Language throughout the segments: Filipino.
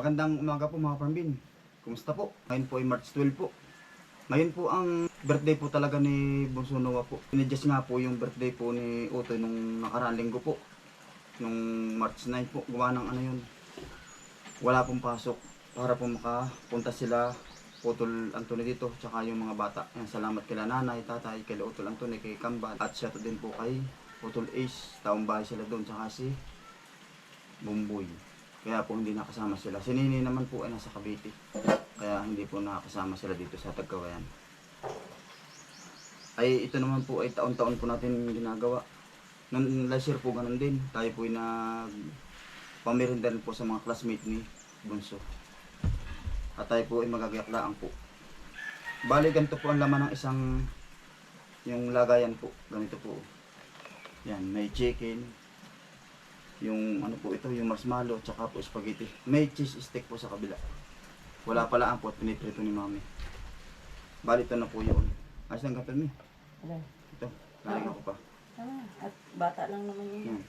Magandang umaga po mga parmbin. Kumusta po? Ngayon po ay March 12 po. Ngayon po ang birthday po talaga ni Bunso Noah po. Inadjust nga po yung birthday po ni Utoy nung nakaraang linggo po. Nung March 9 po. Gawa ng ano yun. Wala pong pasok para po makapunta sila Utol Antony dito, tsaka yung mga bata. Yan, salamat kila nanay, tatay, kila Utol Antony, kay Kambal. At siya din po kay Utol Ace. Taong bahay sila doon, tsaka si Bumboy. Kaya po hindi nakasama sila. Si Nini naman po ay nasa Cavite. Kaya hindi po nakasama sila dito sa Tagkawayan. Ay ito naman po ay taon-taon po natin ginagawa. Nung last year po ganun din. Tayo po ay nag pamirinda rin po sa mga classmate ni Bunso. At tayo po ay magagayaklaan po. Bali ganito po ang laman ng isang yung lagayan po. Ganito po. Yan, may chicken, yung ano po ito, yung marshmallow, tsaka po spaghetti. May cheese stick po sa kabila. Wala pala ang po at piniprito ni mami. Bali ito na po yun. Ayos lang kapal mi. Alam. Ito, laling ako pa. Ah, at bata lang naman yun. Yan.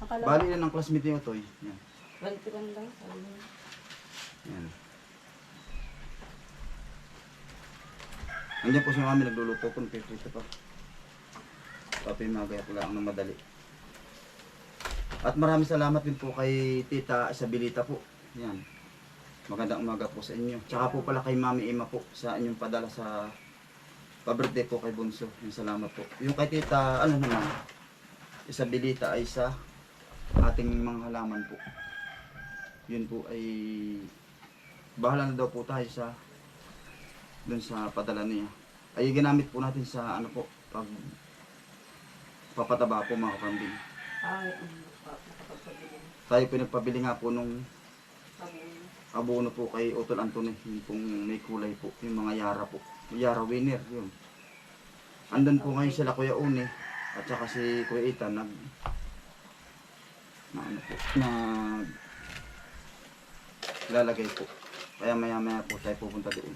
Akala Bali yan ang classmate ni Otoy. Yan. 21 lang. sabi niya. Yan. Nandiyan po si mami nagluluto po, nagpiprito pa. Papi magaya ko lang ng madali. At maraming salamat din po kay Tita Isabelita po. Yan. Magandang umaga po sa inyo. Tsaka po pala kay Mami Ima po sa inyong padala sa pa-birthday po kay Bunso. Yung salamat po. Yung kay Tita, ano naman, Isabelita ay sa ating mga halaman po. Yun po ay bahala na daw po tayo sa dun sa padala niya. Ay ginamit po natin sa ano po, pag papataba po mga kapambing. Ay, um. Tayo pinagpabili nga po nung abono po kay Otol Antony, yung pong may kulay po, yung mga Yara po. Yara winner, yun. Andun po ngayon sila Kuya Uni, at saka si Kuya Ethan, nag, na ano po, nag, lalagay po. Kaya maya maya po tayo pupunta doon.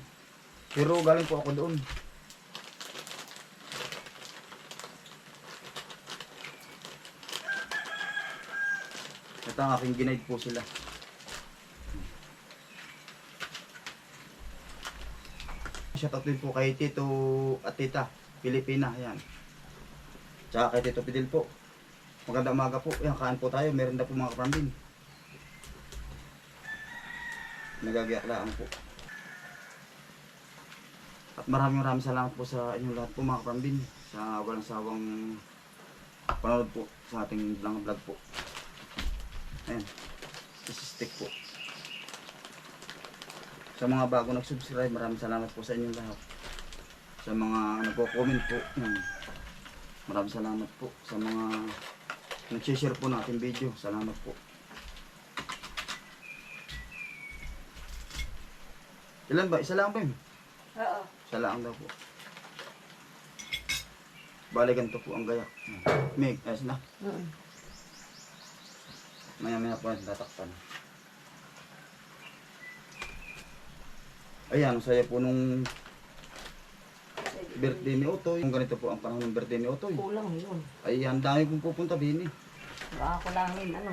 Pero galing po ako doon. Ito ang aking ginaid po sila. Shoutout din po kay Tito at Tita, Pilipina, yan. Tsaka kay Tito Pidil po. Magandang umaga po. Yan, kain po tayo. Meron na po mga kapambin. Nagagayaklaan po. At maraming maraming salamat po sa inyong lahat po mga kapambin. Sa walang sawang panonood po sa ating vlog po. Ayan. This is stick po. Sa mga bago nag-subscribe, maraming salamat po sa inyong lahat. Sa mga nagko-comment po, yan. Maraming salamat po. Sa mga nag-share po ng ating video, salamat po. Ilan ba? Isa lang ba yun? Oo. Isa lang daw po. Bale, ganito po ang gayak. Meg, ayos na. Mm. Maya maya po natin tatakpan. Ayan, saya po nung birthday ni Otoy. Kung ganito po ang panahon ng birthday ni Otoy. Kulang yun. Ay, ang dami pong pupunta eh. Baka kulangin, ano.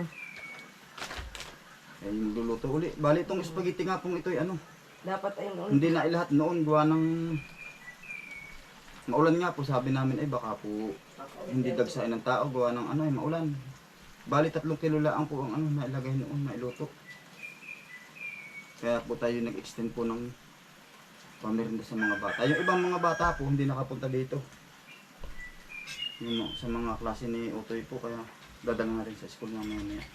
Ay, magluluto uli. Bali, itong spaghetti nga pong ito'y ano. Dapat ayun ulit. Hindi na ilahat noon. Gawa ng... Maulan nga po, sabi namin ay baka po hindi dagsain ng tao. Gawa ng ano ay maulan. Bali, tatlong kilo lang po ang ano nailagay noon, nailuto. Kaya po tayo nag-extend po ng pamirinda sa mga bata. Yung ibang mga bata po, hindi nakapunta dito. Yung sa mga klase ni Utoy po, kaya dadala na rin sa school mamaya.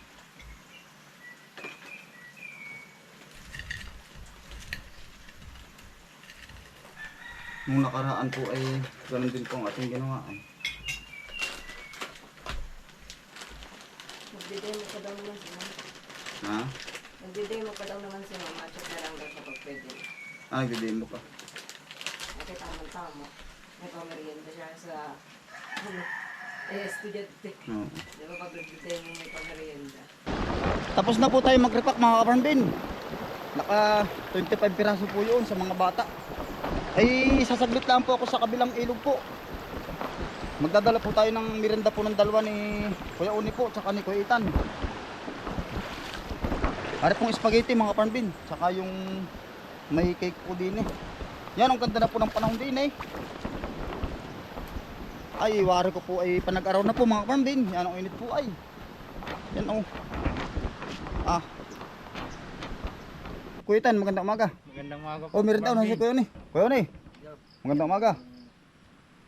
Nung nakaraan po ay ganun din po ang ating ginawa. Ay. Nagdiday mo pa daw naman si mama. Ha? Nagdiday mo pa daw naman si mama. Check na lang daw kapag pwede. Ah, nagdi-demo ka. Kasi tamang-tama. May pamerienda siya sa... Ano? Eh, estudyante. Oo. Di ba pag nagdiday mo may pamerienda? Tapos na po tayo mag-repack mga kaparambin. Naka 25 piraso po yun sa mga bata. Ay sasaglit lang po ako sa kabilang ilog po. Magdadala po tayo ng mirenda po ng dalawa ni Kuya Uni po tsaka ni Kuya Itan. Ari pong spaghetti mga parmbin. Saka yung may cake po din eh. Yan, ang ganda na po ng panahon din eh. Ay, wari ko po ay panag-araw na po mga parmbin. Yan ang init po ay. Yan oh. Ah. Kuya Tan, magandang umaga. Magandang umaga po. Oh, meron daw na si Kuya ni. Kuya ni. Magandang umaga.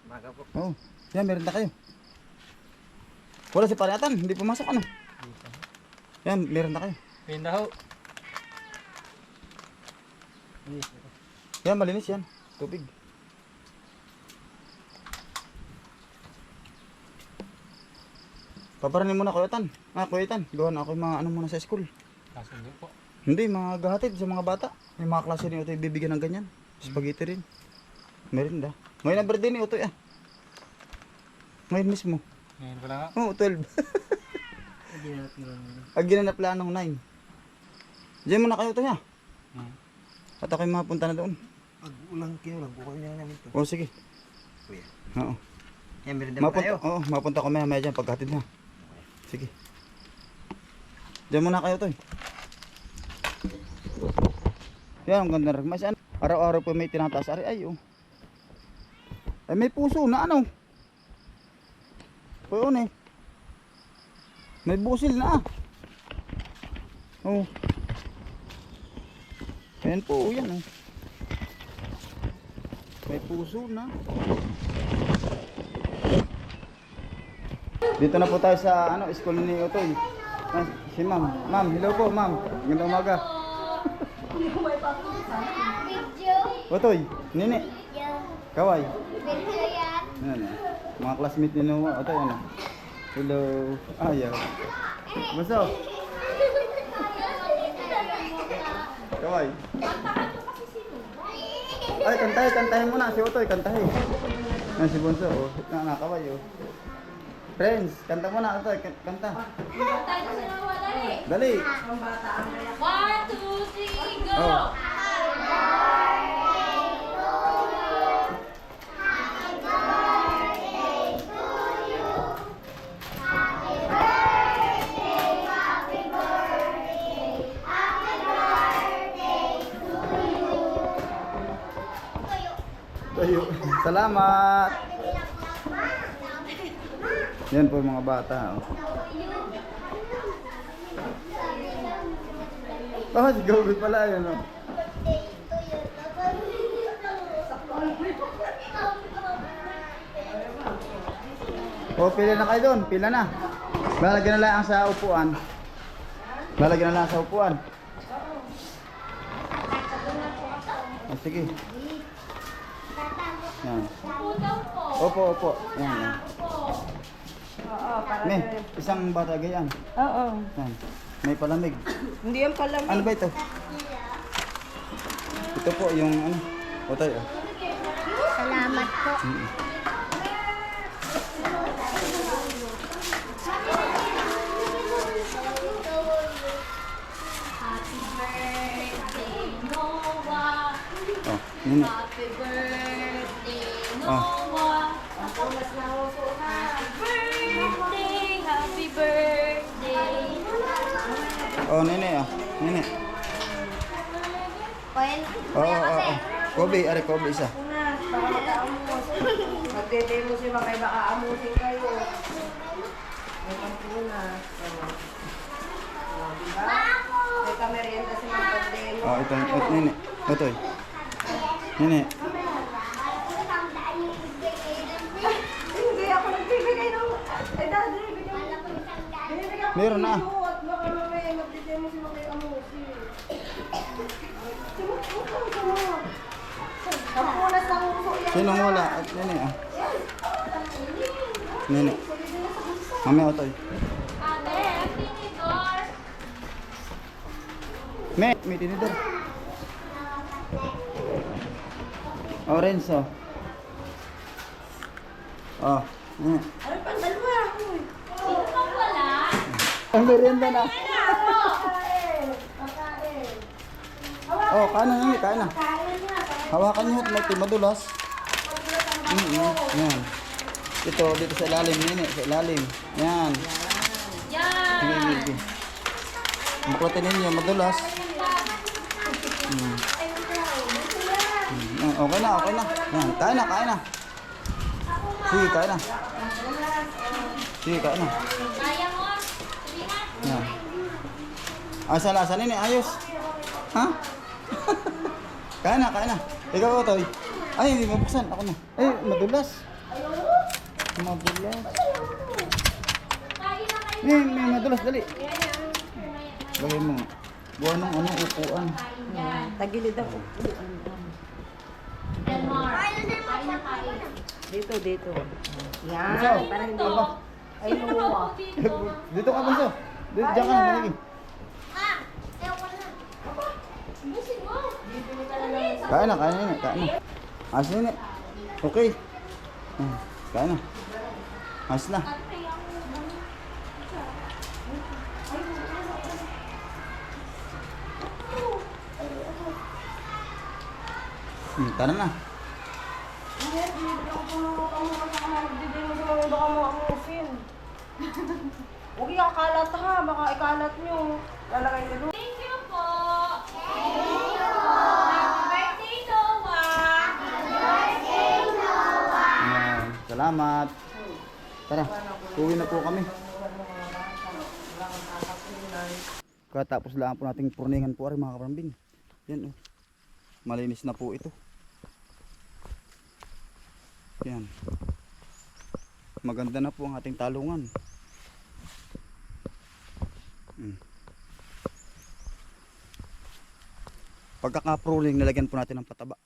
Umaga po. Oh, yan meron na kayo. Wala si Paratan, hindi pumasok ano. Yan, meron na kayo. Pinda ho. Yan, malinis yan. Tubig. Paparanin muna Kuya Tan. Ah, Kuya Tan, gawa na ako yung mga ano muna sa school. Kasundo po. Hindi, mga gahatid sa mga bata. May mga klase ni Utoy bibigyan ng ganyan. Spaghetti rin. Merinda. Ngayon ang birthday ni Utoy ah. Ngayon mismo. Ngayon ko lang ha. Oo, oh, 12. Hindi na natin lang. Ang ginanap planong 9. Diyan muna kayo Utoy ah. Hmm. At ako'y mapunta na doon. Pag ulang kinulang, kukunin na namin ito. Oo, sige. Kuya. Oo. Yan, meron Mapunta, oo, mapunta ko maya maya dyan pagkatid na. Sige. Diyan muna kayo Utoy. Yan, ang ganda rin. Mas ano, araw-araw po may tinataas. Ari, ay, oh. Ay, may puso na ano. Oo, eh. May busil na ah. Oh. Ayan po, yan oh. May puso na. Dito na po tayo sa ano, school ni Otoy. Ah, si ma'am. Ma'am, hello po ma'am. Magandang umaga. Otoy, nini. Kaway. Ano, mga classmate ni Noah. Otoy, ano? Hello. Ayaw. Buso. Kaway. Ay, kantahin, kantahin muna. Si Otoy, kantahin. Ah, si Bunso, oh. Na, nakaway, oh. Friends, kanta muna. Otoy, kan- kanta. Dali. One, two, three, go! Oh. Salamat. Yan po mga bata. Oh. Oh, si Gobi pala yun. Oh. Oh, pila na kayo doon. Pila na. Lalagyan na lang sa upuan. Lalagyan na lang sa upuan. Oh, sige. Yan. Opo, opo. Yan, yan. Me, isang bata ganyan. Oo. Yan. May palamig. Hindi yan pala. Ano ba ito? Ito po yung ano. O tayo. Salamat po. Mm. Happy birthday, Noah. Oh, yun. Oh. Oh, nene ah. Nene. Kuya, Oo, oo, oo. Kobe, ari Kobe isa. Baka magkaamos. Magdedemo si Makay, baka amusin kayo. May pampuna. Oh, diba? May kamerienda si Magdedemo. Oh, ito, ito, nene. Ito. eh. Nene. Hindi ako nagbibigay ng... Ay, daddy, bigyan mo. Binibigyan ko Meron na. ng iyo at baka mamaya magdedemo si Makay amusin. Pampunas ng uso yan. Sinong wala? At nene ah. Nene. Otoy. Ate, tinidor. Me, may tinidor. Orange oh. Oh. nene. Ano pang dalawa? Uy. Sino pang wala? Ang merienda na. Oh, kain na nene, kain na. Hawakan niyo at may timadulas. Mm -hmm. Yan. Ito, dito sa ilalim, nene, sa ilalim. Yan. Yan. Hindi, hindi. Buklatin ninyo, madulas. Hmm. Hmm, Okay na, okay na. Yan, kain na, kain na. Sige, kain na. Sige, kain na. Sige na. Yan. Asa lasa nini, ayos. Ha? kain na, kain na. Ikaw, Otoy. Ay, hindi mabuksan. Ako na. Ay, madulas. Madulas. May, may madulas, dali. Lagay mo. Buwan ng ano, upuan. Tagilid na kain. Dito, dito. Yan. Parang hindi. Ay. Dito ka, Bunso. Dito, diyan ka na, dali. Ah, ewan na. Busin mo. Kain na, kain na, kain na. Ayos na, nini. Okay. Hmm, Kain na. Ayos na. Hmm, tara na. Huwag yung kalat ha, baka ikalat nyo. Lalagay nyo doon. Thank you po. Thank you po. Happy birthday, Noah. Ayan, salamat. Tara, uwi na po kami. Katapos lang po nating purningan po rin mga kaparambin. Yan oh. Malinis na po ito. Yan. Maganda na po ang ating talungan. Hmm. Pagkaka-pruning, nilagyan po natin ng pataba.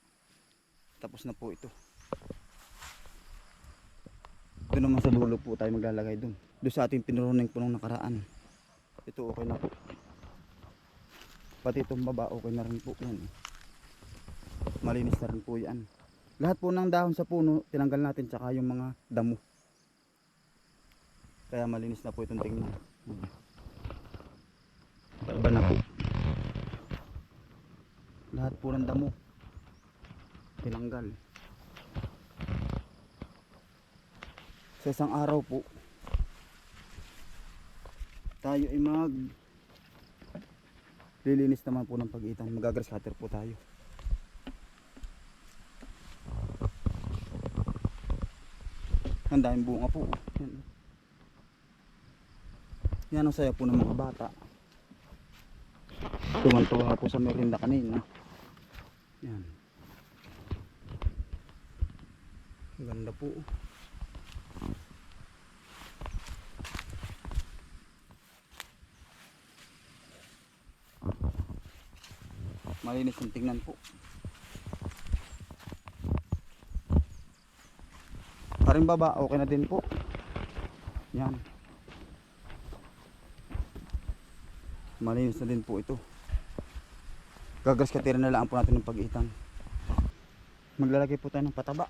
Tapos na po ito. Doon naman sa dulo po tayo maglalagay doon. Doon sa ating pinuruning po nung nakaraan. Ito okay na po. Pati itong baba okay na rin po yan. Malinis na rin po yan. Lahat po ng dahon sa puno tinanggal natin tsaka yung mga damo. Kaya malinis na po itong tingnan. Iba na po. Lahat po ng damo tinanggal. Sa isang araw po tayo ay mag lilinis naman po ng pagitan. Magagrass cutter po tayo. Ang daming bunga po. Yan, yan ang saya po ng mga bata. Tuwan-tuwa po sa merinda kanina. Yan. Ganda po malinis ang tingnan po. Paring baba okay na din po. Yan. Malinis na din po ito. Gagas katira na lang po natin ng pag-itan maglalagay po tayo ng pataba.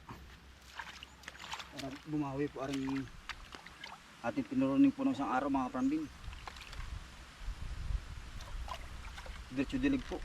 Para bumawi po aring ating pinuruning po ng isang araw mga prambing. Diretso dilig po